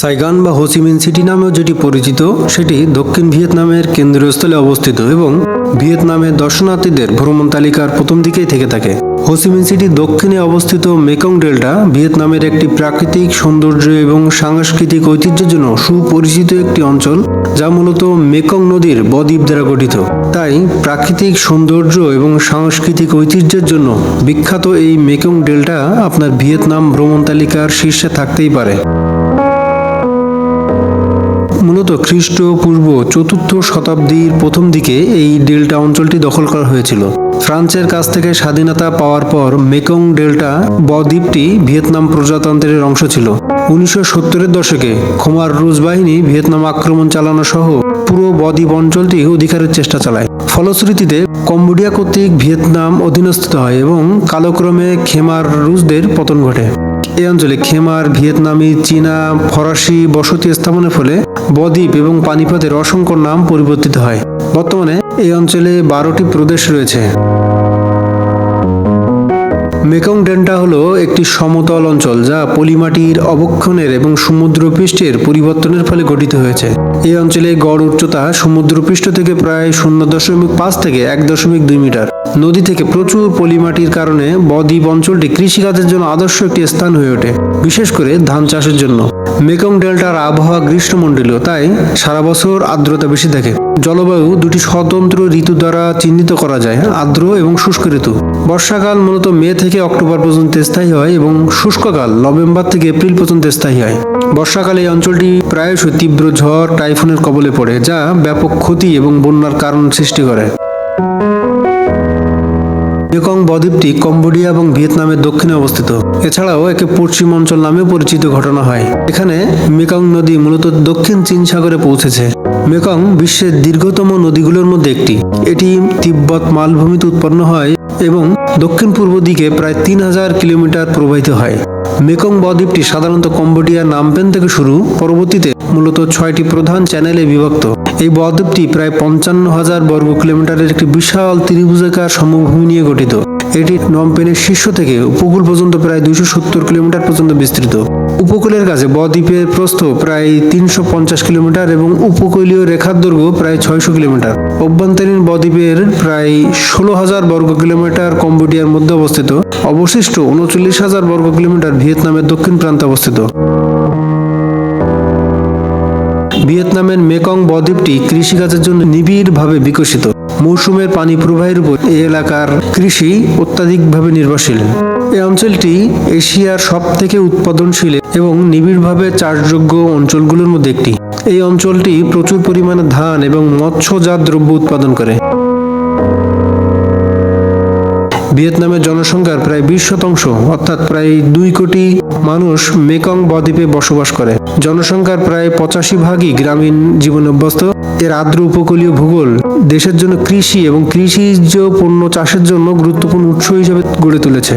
সাইগান বা হোসিমিন সিটি নামেও যেটি পরিচিত, সেটি দক্ষিণ ভিয়েতনামের কেন্দ্রীয় স্থলে অবস্থিত এবং ভিয়েতনামের দর্শনার্থীদের ভ্রমণ তালিকার প্রথম দিকেই থেকে থাকে। হোসিমিন সিটি দক্ষিণে অবস্থিত মেকং ডেল্টা ভিয়েতনামের একটি প্রাকৃতিক সৌন্দর্য এবং সাংস্কৃতিক ঐতিহ্যের জন্য সুপরিচিত একটি অঞ্চল, যা মূলত মেকং নদীর বদ্বীপ দ্বারা গঠিত। তাই প্রাকৃতিক সৌন্দর্য এবং সাংস্কৃতিক ঐতিহ্যের জন্য বিখ্যাত এই মেকং ডেল্টা আপনার ভিয়েতনাম ভ্রমণ তালিকার শীর্ষে থাকতেই পারে। মূলত খ্রিস্টপূর্ব চতুর্থ শতাব্দীর প্রথম দিকে এই ডেল্টা অঞ্চলটি দখল করা হয়েছিল। ফ্রান্সের কাছ থেকে স্বাধীনতা পাওয়ার পর মেকং ডেল্টা বদ্বীপটি ভিয়েতনাম প্রজাতন্ত্রের অংশ ছিল। উনিশশো সত্তরের দশকে খোমার রুশ বাহিনী ভিয়েতনাম আক্রমণ চালানো সহ পুরো বদ্বীপ অঞ্চলটি অধিকারের চেষ্টা চালায়। ফলশ্রুতিতে কম্বোডিয়া কর্তৃক ভিয়েতনাম অধীনস্থিত হয় এবং কালক্রমে খেমার রুশদের পতন ঘটে। এই অঞ্চলে খেমার, ভিয়েতনামি, চীনা, ফরাসি বসতি স্থাপনের ফলে বদ্বীপ এবং পানিপথের অসংখ্য নাম পরিবর্তিত হয়। বর্তমানে এই অঞ্চলে বারোটি প্রদেশ রয়েছে। মেকং ডেল্টা হলো একটি সমতল অঞ্চল যা পলিমাটির অবক্ষণের এবং সমুদ্রপৃষ্ঠের পরিবর্তনের ফলে গঠিত হয়েছে। এই অঞ্চলে গড় উচ্চতা সমুদ্রপৃষ্ঠ থেকে প্রায় শূন্য দশমিক পাঁচ থেকে এক দশমিক দুই মিটার। নদী থেকে প্রচুর পলিমাটির কারণে বদ্বীপ অঞ্চলটি কৃষিকাজের জন্য আদর্শ একটি স্থান হয়ে ওঠে, বিশেষ করে ধান চাষের জন্য। মেকং ডেল্টার আবহাওয়া গ্রীষ্মমণ্ডলীয়, তাই সারা বছর আর্দ্রতা বেশি থাকে। জলবায়ু দুটি স্বতন্ত্র ঋতু দ্বারা চিহ্নিত করা যায়, আর্দ্র এবং শুষ্ক ঋতু। বর্ষাকাল মূলত মে থেকে অক্টোবর পর্যন্ত স্থায়ী হয় এবং শুষ্ককাল নভেম্বর থেকে এপ্রিল পর্যন্ত স্থায়ী হয়। বর্ষাকালে এই অঞ্চলটি প্রায়শই তীব্র ঝড়, টাইফুনের কবলে পড়ে, যা ব্যাপক ক্ষতি এবং বন্যার কারণ সৃষ্টি করে। মেকং বদ্বীপটি কম্বোডিয়া এবং ভিয়েতনামের দক্ষিণে অবস্থিত। এছাড়াও একে পশ্চিম অঞ্চল নামে পরিচিত ঘটনা হয়। এখানে মেকং নদী মূলত দক্ষিণ চীন সাগরে পৌঁছেছে। মেকং বিশ্বের দীর্ঘতম নদীগুলোর মধ্যে একটি। এটি তিব্বত মালভূমিতে উৎপন্ন হয় এবং দক্ষিণ পূর্ব দিকে প্রায় তিন হাজার কিলোমিটার প্রবাহিত হয়। মেকং বদ্বীপটি সাধারণত কম্বোডিয়া নামপেন থেকে শুরু, পরবর্তীতে মূলত ছয়টি প্রধান চ্যানেলে বিভক্ত। এই বদ্বীপটি প্রায় পঞ্চান্ন হাজার বর্গ কিলোমিটারের একটি বিশাল ত্রিভুজাকার সমভূমি নিয়ে গঠিত। এটি নমপেনের শীর্ষ থেকে উপকূল পর্যন্ত প্রায় দুইশো সত্তর কিলোমিটার পর্যন্ত বিস্তৃত। উপকূলের কাছে বদ্বীপের প্রস্থ প্রায় তিনশো পঞ্চাশ কিলোমিটার এবং উপকূলীয় রেখার দৈর্ঘ্য প্রায় ছয়শো কিলোমিটার। অভ্যন্তরীণ বদ্বীপের প্রায় ষোলো হাজার বর্গ কিলোমিটার কম্বোডিয়ার মধ্যে অবস্থিত। অবশিষ্ট উনচল্লিশ হাজার বর্গ কিলোমিটার ভিয়েতনামের দক্ষিণ প্রান্তে অবস্থিত। ভিয়েতনামের মেকং বদ্বীপটি কৃষিকাজের জন্য নিবিড়ভাবে বিকশিত। মৌসুমের পানি প্রবাহের উপর এই এলাকার কৃষি অত্যাধিকভাবে নির্ভরশীল। এই অঞ্চলটি এশিয়ার সব থেকে উৎপাদনশীল এবং নিবিড়ভাবে চাষযোগ্য অঞ্চলগুলোর মধ্যে একটি। এই অঞ্চলটি প্রচুর পরিমাণে ধান এবং মৎস্যজাত দ্রব্য উৎপাদন করে। ভিয়েতনামের জনসংখ্যার প্রায় বিশ শতাংশ, অর্থাৎ প্রায় দুই কোটি মানুষ মেকং বদ্বীপে বসবাস করে। জনসংখ্যার প্রায় পঁচাশি ভাগই গ্রামীণ জীবন অভ্যস্ত। এর আর্দ্র উপকূলীয় ভূগোল দেশের জন্য কৃষি এবং কৃষিজ পণ্য চাষের জন্য গুরুত্বপূর্ণ উৎস হিসেবে গড়ে তুলেছে।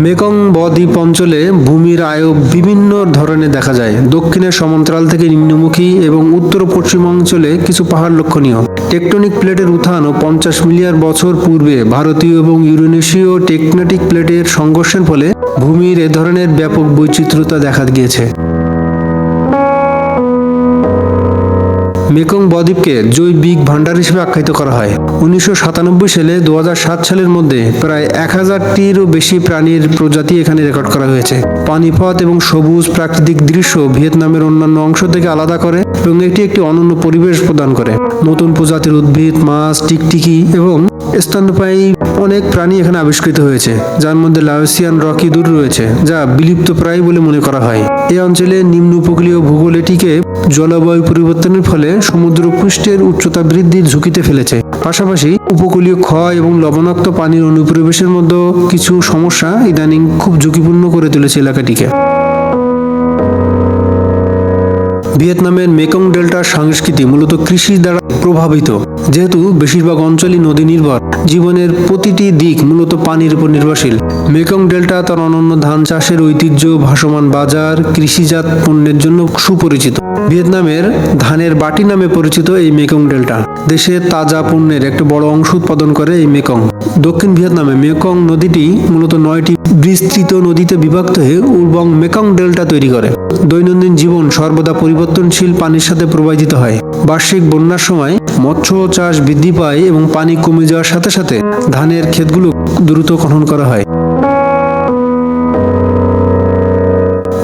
মেকং বদ্বীপ অঞ্চলে ভূমির আয়ু বিভিন্ন ধরনের দেখা যায়। দক্ষিণের সমান্তরাল থেকে নিম্নমুখী এবং উত্তর পশ্চিম অঞ্চলে কিছু পাহাড় লক্ষণীয়। টেকটনিক প্লেটের উত্থান ও পঞ্চাশ মিলিয়ন বছর পূর্বে ভারতীয় এবং ইউরেনেশীয় টেকটনিক প্লেটের সংঘর্ষের ফলে ভূমির এ ধরনের ব্যাপক বৈচিত্র্যতা দেখা গিয়েছে। মেকং বদ্বীপকে জৈবিক ভান্ডার হিসেবে আখ্যায়িত করা হয়। উনিশশো সাতানব্বই সালে দু সালের মধ্যে প্রায় এক হাজারটিরও বেশি প্রাণীর প্রজাতি এখানে রেকর্ড করা হয়েছে। পানিপথ এবং সবুজ প্রাকৃতিক দৃশ্য ভিয়েতনামের অন্যান্য অংশ থেকে আলাদা করে এবং এটি একটি অনন্য পরিবেশ প্রদান করে। নতুন প্রজাতির উদ্ভিদ, মাছ, টিকটিকি এবং স্তন্যপায়ী অনেক প্রাণী এখানে আবিষ্কৃত হয়েছে, যার মধ্যে লাওসিয়ান রকি দূর রয়েছে, যা বিলুপ্ত প্রায় বলে মনে করা হয়। এই অঞ্চলে নিম্ন উপকূলীয় ভূগোল এটিকে জলবায়ু পরিবর্তনের ফলে সমুদ্র পৃষ্ঠের উচ্চতা বৃদ্ধির ঝুঁকিতে ফেলেছে। পাশাপাশি উপকূলীয় ক্ষয় এবং লবণাক্ত পানির অনুপ্রবেশের মধ্যে কিছু সমস্যা ইদানিং খুব ঝুঁকিপূর্ণ করে তুলেছে এলাকাটিকে। ভিয়েতনামের মেকং ডেল্টার সংস্কৃতি মূলত কৃষি দ্বারা প্রভাবিত। যেহেতু বেশিরভাগ অঞ্চলই নদী নির্ভর জীবনের প্রতিটি দিক মূলত পানির উপর নির্ভরশীল। মেকং ডেল্টা তার অনন্য ধান চাষের ঐতিহ্য, ভাসমান বাজার, কৃষিজাত পণ্যের জন্য সুপরিচিত। ভিয়েতনামের ধানের বাটি নামে পরিচিত এই মেকং ডেল্টা। দেশে তাজা পণ্যের একটি বড় অংশ উৎপাদন করে এই মেকং। দক্ষিণ ভিয়েতনামে মেকং নদীটি মূলত নয়টি বিস্তৃত নদীতে বিভক্ত হয়ে উর্বং মেকং ডেল্টা তৈরি করে। দৈনন্দিন জীবন সর্বদা পরিবর্তনশীল পানির সাথে প্রবাহিত হয়। বার্ষিক বন্যার সময় মৎস্য চাষ বৃদ্ধি পায় এবং পানি কমে যাওয়ার সাথে সাথে ধানের ক্ষেতগুলো দ্রুত খনন করা হয়।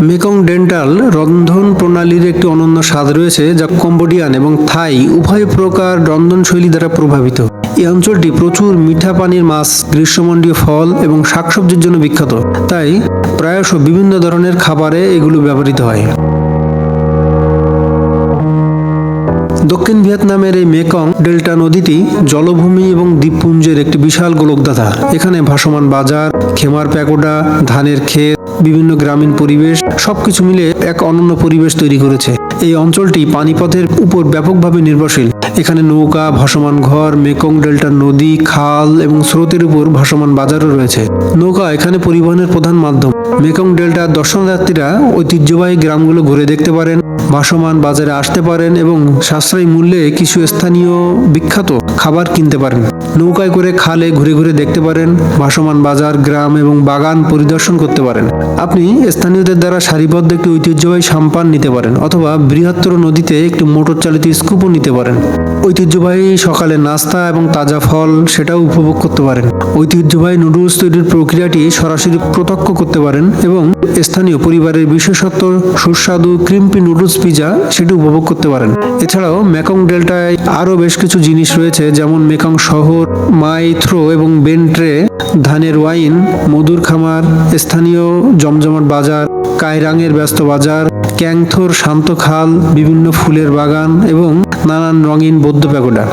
মেকং ডেন্টাল রন্ধন প্রণালীর একটি অনন্য স্বাদ রয়েছে যা কম্বোডিয়ান এবং থাই উভয় প্রকার রন্ধনশৈলী দ্বারা প্রভাবিত। এই অঞ্চলটি প্রচুর মিঠা পানির মাছ গ্রীষ্মমণ্ডীয় ফল এবং শাকসবজির জন্য বিখ্যাত। তাই প্রায়শ বিভিন্ন ধরনের খাবারে এগুলো ব্যবহৃত হয়। দক্ষিণ ভিয়েতনামের এই মেকং ডেল্টা নদীটি জলভূমি এবং দ্বীপপুঞ্জের একটি বিশাল গোলকদাতা এখানে ভাসমান বাজার, খেমার প্যাকোডা ধানের ক্ষেত, বিভিন্ন গ্রামীণ পরিবেশ, সবকিছু মিলে এক অনন্য পরিবেশ তৈরি করেছে। এই অঞ্চলটি পানিপথের উপর ব্যাপকভাবে নির্ভরশীল। এখানে নৌকা, ভাসমান ঘর, মেকং ডেল্টা নদী, খাল এবং স্রোতের উপর ভাসমান বাজারও রয়েছে। নৌকা এখানে পরিবহনের প্রধান মাধ্যম। মেকং ডেল্টা দর্শনার্থীরা ঐতিহ্যবাহী গ্রামগুলো ঘুরে দেখতে পারেন, ভাসমান বাজারে আসতে পারেন এবং সাশ্রয়ী মূল্যে কিছু স্থানীয় বিখ্যাত খাবার কিনতে পারেন। নৌকায় করে খালে ঘুরে ঘুরে দেখতে পারেন, ভাসমান বাজার, গ্রাম এবং বাগান পরিদর্শন করতে পারেন। আপনি স্থানীয়দের দ্বারা সারিবদ্ধ একটি ঐতিহ্যবাহী সাম্পান নিতে পারেন অথবা বৃহত্তর নদীতে একটি মোটর চালিত স্কুপও নিতে পারেন। ঐতিহ্যবাহী সকালে নাস্তা এবং তাজা ফল সেটাও উপভোগ করতে পারেন। ঐতিহ্যবাহী নুডলস তৈরির প্রক্রিয়াটি সরাসরি প্রত্যক্ষ করতে পারেন এবং স্থানীয় পরিবারের বিশেষত্ব, সুস্বাদু ক্রিম্পি নুডলস পিজা সেটি উপভোগ করতে পারেন। এছাড়াও মেকং ডেল্টায় আরও বেশ কিছু জিনিস রয়েছে, যেমন মেকং শহর, মাই থ্রো এবং বেন্ট্রে, ধানের ওয়াইন, মধুর খামার, স্থানীয় জমজমাট বাজার, কায়রাঙের ব্যস্ত বাজার ক্যাংথোর, শান্ত খাল, বিভিন্ন ফুলের বাগান এবং নানান রঙিন বৌদ্ধ প্যাগোডা।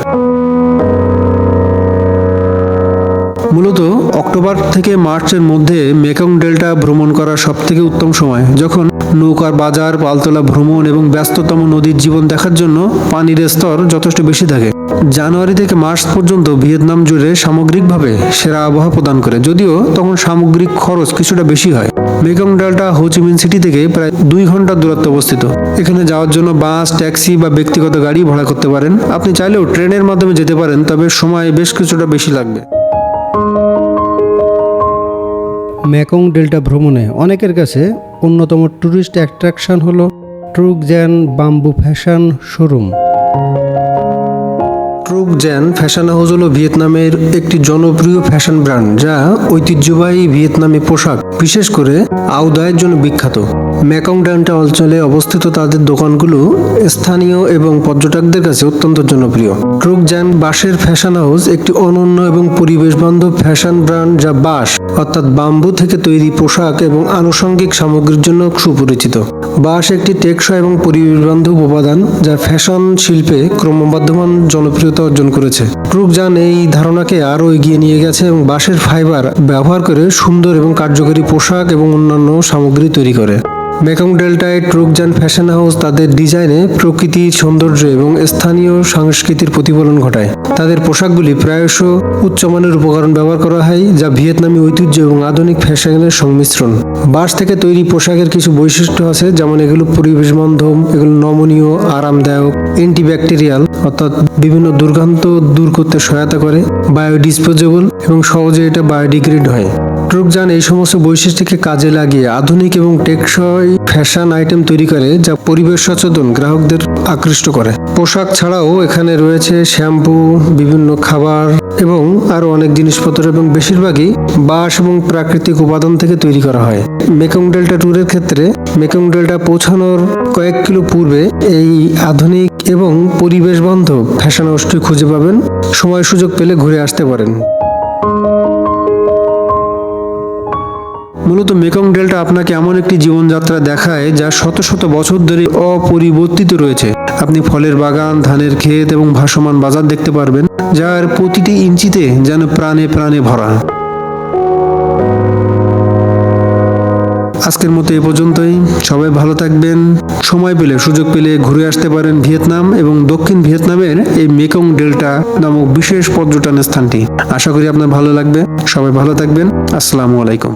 মূলত অক্টোবর থেকে মার্চের মধ্যে মেকং ডেল্টা ভ্রমণ করার সব থেকে উত্তম সময়, যখন নৌকার বাজার, পালতোলা ভ্রমণ এবং ব্যস্ততম নদীর জীবন দেখার জন্য পানির স্তর যথেষ্ট বেশি থাকে। জানুয়ারি থেকে মার্চ পর্যন্ত ভিয়েতনাম জুড়ে সামগ্রিকভাবে সেরা আবহাওয়া প্রদান করে, যদিও তখন সামগ্রিক খরচ কিছুটা বেশি হয়। মেকং ডেল্টা হোচিমিন সিটি থেকে প্রায় দুই ঘণ্টার দূরত্বে অবস্থিত। এখানে যাওয়ার জন্য বাস ট্যাক্সি বা ব্যক্তিগত গাড়ি ভাড়া করতে পারেন। আপনি চাইলেও ট্রেনের মাধ্যমে যেতে পারেন তবে সময় বেশ কিছুটা বেশি লাগবে। ম্যাকং ডেল্টা ভ্রমণে অনেকের কাছে অন্যতম ট্যুরিস্ট অ্যাট্রাকশন হলো ট্রুকজ্যান বাম্বু ফ্যাশন শোরুম। ট্রুক জ্যান ফ্যাশন হাউস হলো ভিয়েতনামের একটি জনপ্রিয় ফ্যাশন ব্র্যান্ড যা ঐতিহ্যবাহী ভিয়েতনামি পোশাক বিশেষ করে আউদায়ের জন্য বিখ্যাত। ম্যাকং ডান্টা অঞ্চলে অবস্থিত তাদের দোকানগুলো স্থানীয় এবং পর্যটকদের কাছে অত্যন্ত জনপ্রিয়। ট্রুক জ্যান বাঁশের ফ্যাশন হাউস একটি অনন্য এবং পরিবেশ বান্ধব ফ্যাশন ব্র্যান্ড যা বাঁশ, অর্থাৎ বাম্বু থেকে তৈরি পোশাক এবং আনুষঙ্গিক সামগ্রীর জন্য সুপরিচিত। বাঁশ একটি টেকসই এবং পরিবেশবান্ধব উপাদান যা ফ্যাশন শিল্পে ক্রমবর্ধমান জনপ্রিয়তা অর্জন করেছে। ট্রুকজান এই ধারণাকে আরও এগিয়ে নিয়ে গেছে এবং বাঁশের ফাইবার ব্যবহার করে সুন্দর এবং কার্যকরী পোশাক এবং অন্যান্য সামগ্রী তৈরি করে। মেকং ডেল্টায় ট্রুকজান ফ্যাশন হাউস তাদের ডিজাইনে প্রকৃতির সৌন্দর্য এবং স্থানীয় সংস্কৃতির প্রতিফলন ঘটায়। তাদের পোশাকগুলি প্রায়শ উচ্চমানের উপকরণ ব্যবহার করা হয়, যা ভিয়েতনামি ঐতিহ্য এবং আধুনিক ফ্যাশনের সংমিশ্রণ। বাঁশ থেকে তৈরি পোশাকের কিছু বৈশিষ্ট্য আছে, যেমন এগুলো পরিবেশ বান্ধব এগুলো নমনীয়, আরামদায়ক, অ্যান্টিব্যাকটেরিয়াল, অর্থাৎ বিভিন্ন দুর্গন্ধ দূর করতে সহায়তা করে, বায়োডিসপোজেবল এবং সহজে এটা বায়োডিগ্রেড হয়। ট্রুকজান এই সমস্ত বৈশিষ্ট্যকে কাজে লাগিয়ে আধুনিক এবং টেকসই ফ্যাশন আইটেম তৈরি করে যা পরিবেশ সচেতন গ্রাহকদের আকৃষ্ট করে। পোশাক ছাড়াও এখানে রয়েছে শ্যাম্পু, বিভিন্ন খাবার এবং আরও অনেক জিনিসপত্র এবং বেশিরভাগই বাঁশ এবং প্রাকৃতিক উপাদান থেকে তৈরি করা হয়। মেকং ডেল্টা ট্যুরের ক্ষেত্রে মেকং ডেল্টা পৌঁছানোর কয়েক কিলো পূর্বে এই আধুনিক এবং পরিবেশ বান্ধব ফ্যাশন হাউসটি খুঁজে পাবেন। সময় সুযোগ পেলে ঘুরে আসতে পারেন। মূলত মেকং ডেল্টা আপনাকে এমন একটি জীবনযাত্রা দেখায় যা শত শত বছর ধরে অপরিবর্তিত রয়েছে। আপনি ফলের বাগান, ধানের ক্ষেত এবং ভাসমান বাজার দেখতে পারবেন, যার প্রতিটি ইঞ্চিতে যেন প্রাণে প্রাণে ভরা। আজকের মতো এ পর্যন্তই। সবাই ভালো থাকবেন। সময় পেলে, সুযোগ পেলে ঘুরে আসতে পারেন ভিয়েতনাম এবং দক্ষিণ ভিয়েতনামের এই মেকং ডেল্টা নামক বিশেষ পর্যটন স্থানটি। আশা করি আপনার ভালো লাগবে। সবাই ভালো থাকবেন। আসসালামু আলাইকুম।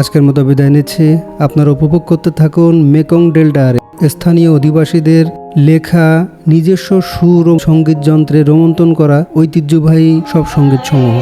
আজকের মতো বিদায় নিচ্ছি। আপনারা উপভোগ করতে থাকুন মেকং ডেল্টার স্থানীয় অধিবাসীদের লেখা নিজস্ব সুর ও সংগীত যন্ত্রে রোমন্থন করা ঐতিহ্যবাহী সব সংগীত সমূহ